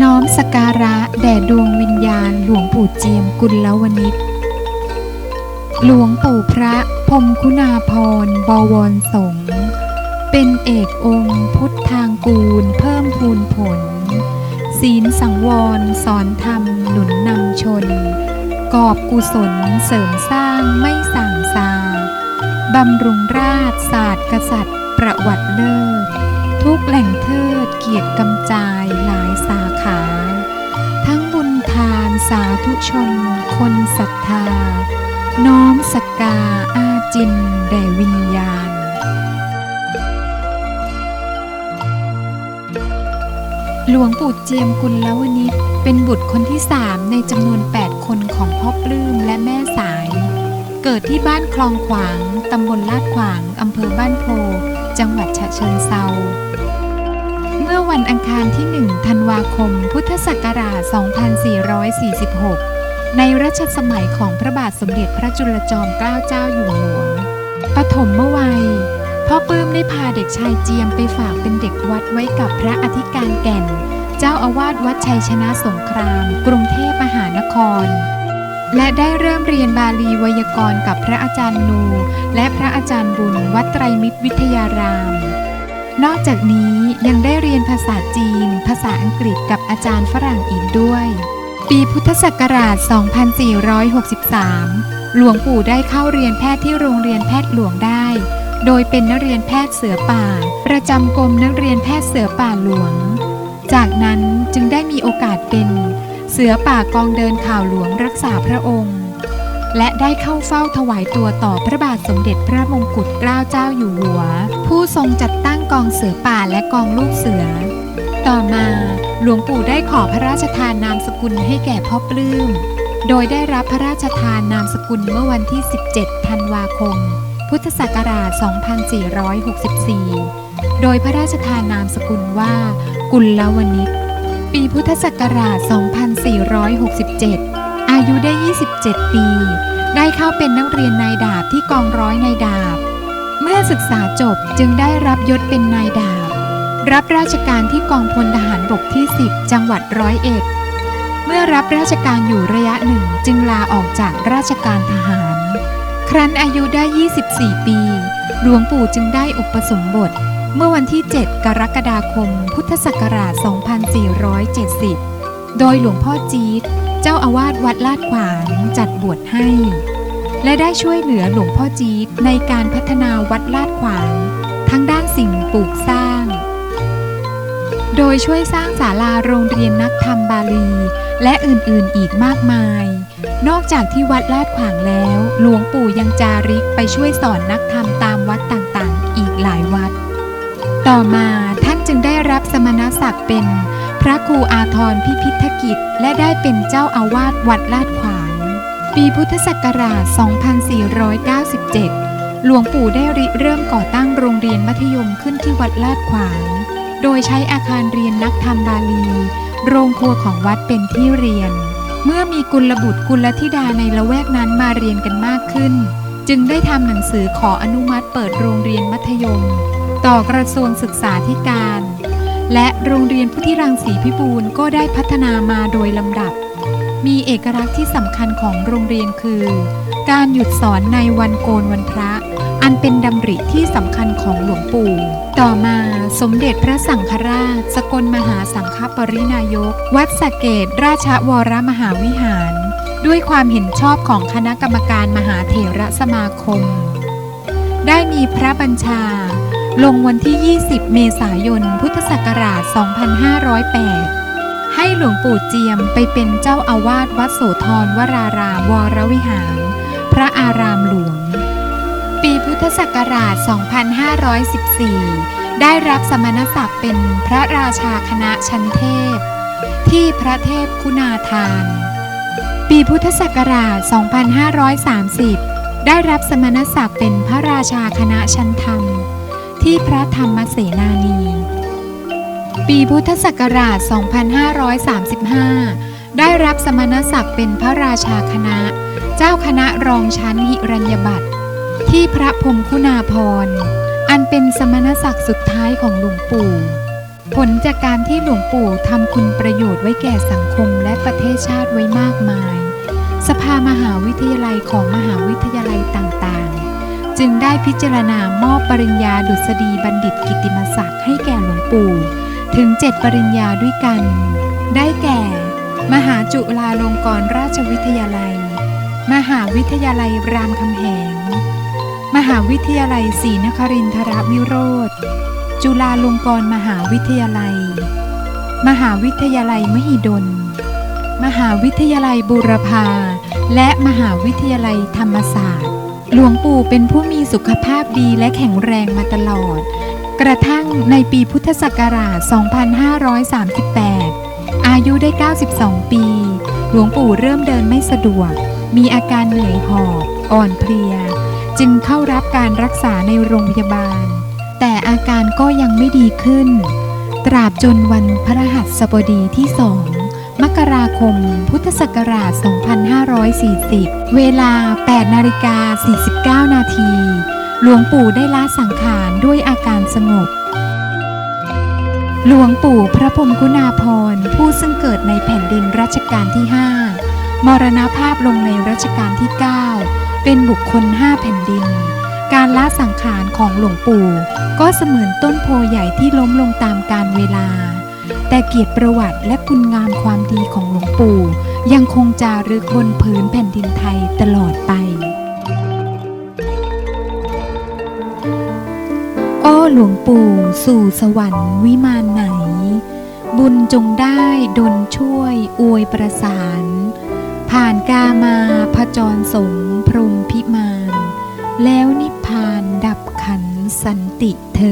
น้อมสการะแด่ดวงวิญญาณหลวงปู่เจียมกุลวนิชหลวงปู่พระพรมคุณาพรบวรสงฆ์เป็นเอกองค์พุทธทางกูลเพิ่มพูนผล ศีลสังวรสอนธรรมหนุนนำชน กอบกุศลเสริมสร้างไม่สั่งซาบำรุงราชศาสตร์กษัตริย์ประวัติเลิศ ทุกแหล่งเทิดเกียรติกำจายหลายสาขา ทั้งบุญทานสาธุชน คนศรัทธา น้อมสกกาอาจินแด่วิญญาณ หลวงปู่เจียมกุลวนิชเป็นบุตรคนที่สามในจำนวน 8 คนของพ่อปลื้มและแม่สาย เกิดที่บ้านคลองขวาง ตำบลลาดขวาง อำเภอบ้านโพ จังหวัดฉะเชิงเซา เมื่อวันอังคารที่ 1 ธันวาคม พุทธศักราช 2446 ในรัชสมัยของพระบาทสมเด็จพระจุลจอมเกล้าเจ้าอยู่หัว ปฐมเมวัย พ่อปื้มได้พาเด็กชายเจียมไปฝากเป็นเด็กวัดไว้กับพระอธิการแก่น เจ้าอาวาสวัดชัยชนะสงคราม กรุงเทพมหานคร และได้เริ่มเรียนบาลีไวยากรณ์กับพระอาจารย์นู และพระอาจารย์บุญวัดไตรมิตรวิทยาราม นอกจากนี้ยังได้เรียนภาษาจีน ภาษาอังกฤษกับอาจารย์ฝรั่งอีกด้วย ปีพุทธศักราช 2463 หลวงปู่ได้เข้าเรียนแพทย์ที่โรงเรียนแพทย์หลวงได้ โดยเป็นนักเรียนแพทย์เสือป่า ประจำกรมนักเรียนแพทย์เสือป่าหลวง จากนั้นจึงได้มีโอกาสเป็น เสือป่ากองเดินข่าวหลวงรักษาพระองค์ และได้เข้าเฝ้าถวายตัวต่อพระบาทสมเด็จพระมงกุฎเกล้าเจ้าอยู่หัว ผู้ทรงจัดตั้งกองเสือป่าและกองลูกเสือ ต่อมาหลวงปู่ได้ขอพระราชทานนามสกุลให้แก่พ่อปลื้ม โดยได้รับพระราชทานนามสกุลเมื่อวันที่ 17 ธันวาคม พุทธศักราช 2464 โดยพระราชทานนามสกุลว่า กุลวนิช ปีพุทธศักราช 2467 อายุได้ 27 ปี ได้เข้าเป็นนักเรียนนายดาบที่กองร้อยนายดาบ เมื่อศึกษาจบจึงได้รับยศเป็นนายดาบ รับราชการที่กองพลทหารบกที่ 10 จังหวัดร้อยเอ็ด เมื่อรับราชการอยู่ระยะหนึ่งจึงลาออกจากราชการทหาร ครั้นอายุได้ 24 ปี หลวงปู่จึงได้อุปสมบท เมื่อวันที่ 7 กรกฎาคม พุทธศักราช 2470 โดยหลวงพ่อจี๊ด เจ้าอาวาสวัดลาดขวางจัดบวชให้ และได้ช่วยเหลือหลวงพ่อจี๊ดในการพัฒนาวัดลาดขวาง ทั้งด้านสิ่งปลูกสร้าง โดยช่วยสร้างศาลาโรงเรียนนักธรรมบาลี และอื่นๆอีกมากมาย นอกจากที่วัดลาดขวางแล้ว หลวงปู่ยังจาริกไปช่วยสอนนักธรรมตามวัดต่างๆ อีกหลายวัด ต่อมาท่านจึงได้รับสมณศักดิ์เป็น พระครูอาทรพิพิธกิจ และได้เป็นเจ้าอาวาสวัดลาดขวางปีพุทธศักราช 2497 หลวงปู่ได้ริเริ่มก่อตั้งโรงเรียนมัธยมขึ้นที่วัดลาดขวาง โดยใช้อาคารเรียนนักธรรมบาลี โรงครัวของวัดเป็นที่เรียน เมื่อมีกุลบุตรกุลธิดาในละแวกนั้นมาเรียนกันมากขึ้น จึงได้ทำหนังสือขออนุมัติเปิดโรงเรียนมัธยม ต่อกระทรวงศึกษาธิการ และโรงเรียนพุทธิรังสีพิบูลก็ได้พัฒนามาโดยลำดับ มีเอกลักษณ์ที่สำคัญของโรงเรียนคือ การหยุดสอนในวันโกนวันพระ อันเป็นดำริที่สำคัญของหลวงปู่ ต่อมาสมเด็จพระสังฆราช สกลมหาสังฆปรินายก วัดสะเกตราชวรมหาวิหาร ด้วยความเห็นชอบของคณะกรรมการมหาเถระสมาคม ได้มีพระบัญชา ลงวันที่ 20 เมษายน พุทธศักราช 2508 ให้หลวงปู่เจียมไปเป็นเจ้าอาวาสวัดโสธรวรารามวรวิหาร พระอารามหลวง ปีพุทธศักราช 2514 ได้รับสมณศักดิ์เป็นพระราชาคณะชั้นเทพ ที่พระเทพคุณาทาน ปีพุทธศักราช 2530 ได้รับสมณศักดิ์เป็นพระราชาคณะชั้นธรรม ที่พระธรรมเสนานี ปีพุทธศักราช 2535 ได้รับสมณศักดิ์เป็นพระราชาคณะ เจ้าคณะรองชั้นหิรัญญบัตรที่พระพรมคุณาพร อันเป็นสมณศักดิ์สุดท้ายของหลวงปู่ ผลจากการที่หลวงปู่ทำคุณประโยชน์ไว้แก่สังคมและประเทศชาติไว้มากมาย สภามหาวิทยาลัยของมหาวิทยาลัยต่างๆ จึงได้พิจารณามอบปริญญาดุษฎีบัณฑิตกิติมศักดิ์ให้แก่หลวงปู่ ถึง7ปริญญาด้วยกัน ได้แก่ มหาจุฬาลงกรณราชวิทยาลัย มหาวิทยาลัยรามคำแหง มหาวิทยาลัยศรีนครินทรวิโรธ จุฬาลงกรณ์มหาวิทยาลัย มหาวิทยาลัยมหิดล มหาวิทยาลัยบูรพาและมหาวิทยาลัยธรรมศาสตร์ หลวงปู่เป็นผู้มีสุขภาพดีและแข็งแรงมาตลอด กระทั่งในปีพุทธศักราช 2538 อายุได้ 92 ปี หลวงปู่เริ่มเดินไม่สะดวก มีอาการเหนื่อยหอบอ่อนเพลีย จึงเข้ารับการรักษาในโรงพยาบาล แต่อาการก็ยังไม่ดีขึ้น ตราบจนวันพระหัสสบดีที่สอง มกราคม พุทธศักราช 2540 เวลา 8นาฬิกา49 นาที หลวงปู่ได้ละสังขารด้วยอาการสงบ หลวงปู่พระพรมกุณาพร ผู้ซึ่งเกิดในแผ่นดินรัชกาลที่ 5 มรณภาพลงในรัชกาลที่ 9 เป็นบุคคล 5 แผ่นดิน การละสังขารของหลวงปู่ ก็เสมือนต้นโพใหญ่ที่ล้มลงตามกาลเวลา แต่เกียรติประวัติและคุณงามความดีของหลวงปู่ ยังคงจารึกบนผืนแผ่นดินไทยตลอดไป อ้หลวงปู่สู่สวรรค์วิมานไหน บุญจงได้ดลช่วยอวยประสาน ผ่านกามาพจรสงพรมพิมาน แล้วนิพพานดับขันสันติเทิน